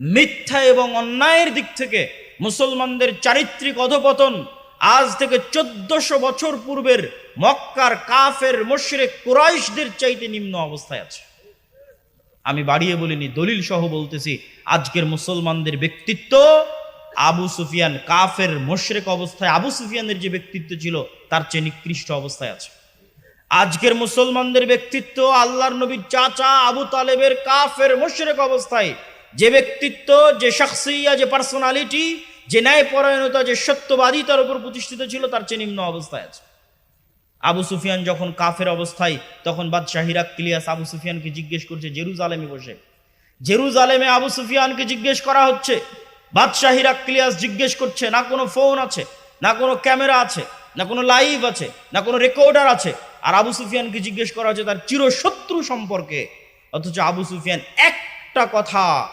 মিথ্যা এবং অন্যায়ের দিক থেকে মুসলমানদের চারিত্রিক অধপতন আজ থেকে চোদ্দশো বছর পূর্বের মক্কার কাফের, মোশরেক, কুরাইশদের চাইতে নিম্ন অবস্থায় আছে। আমি বাড়িয়ে বলিনি, দলিল সহ বলতেছি, আজকের মুসলমানদের ব্যক্তিত্ব আবু সুফিয়ান, কাফের, মোশরেক অবস্থায় আবু সুফিয়ানের যে ব্যক্তিত্ব ছিল, তার চেয়ে নিকৃষ্ট অবস্থায় আছে। আজকের মুসলমানদের ব্যক্তিত্ব আল্লাহর নবীর চাচা আবু তালেবের কাফের, মোশরেক অবস্থায় যে ব্যক্তিত্ব, যে শখসিয়া, যে পার্সোনালিটি যে ন্যায়পরায়ণতা, যে সত্যবাদী তার উপর প্রতিষ্ঠিত ছিল, তার চেয়ে নিম্ন অবস্থায় আছে। আবু সুফিয়ান যখন কাফের অবস্থায়, তখন বাদশাহ ক্লিয়াস আবু সুফিয়ানকে জিজ্ঞেস করছে, জেরুজালেমে বসে? জেরুজালেমে আবু সুফিয়ানকে জিজ্ঞেস করা হচ্ছে। বাদশাহ ক্লিয়াস জিজ্ঞেস করছে, না কোনো ফোন আছে? না কোনো ক্যামেরা আছে? না কোনো লাইভ আছে? না কোনো রেকর্ডার আছে? আর আবু সুফিয়ানকে জিজ্ঞেস করা হচ্ছে, তার চিরশত্রু সম্পর্কে? অথচ আবু সুফিয়ান একটা কথা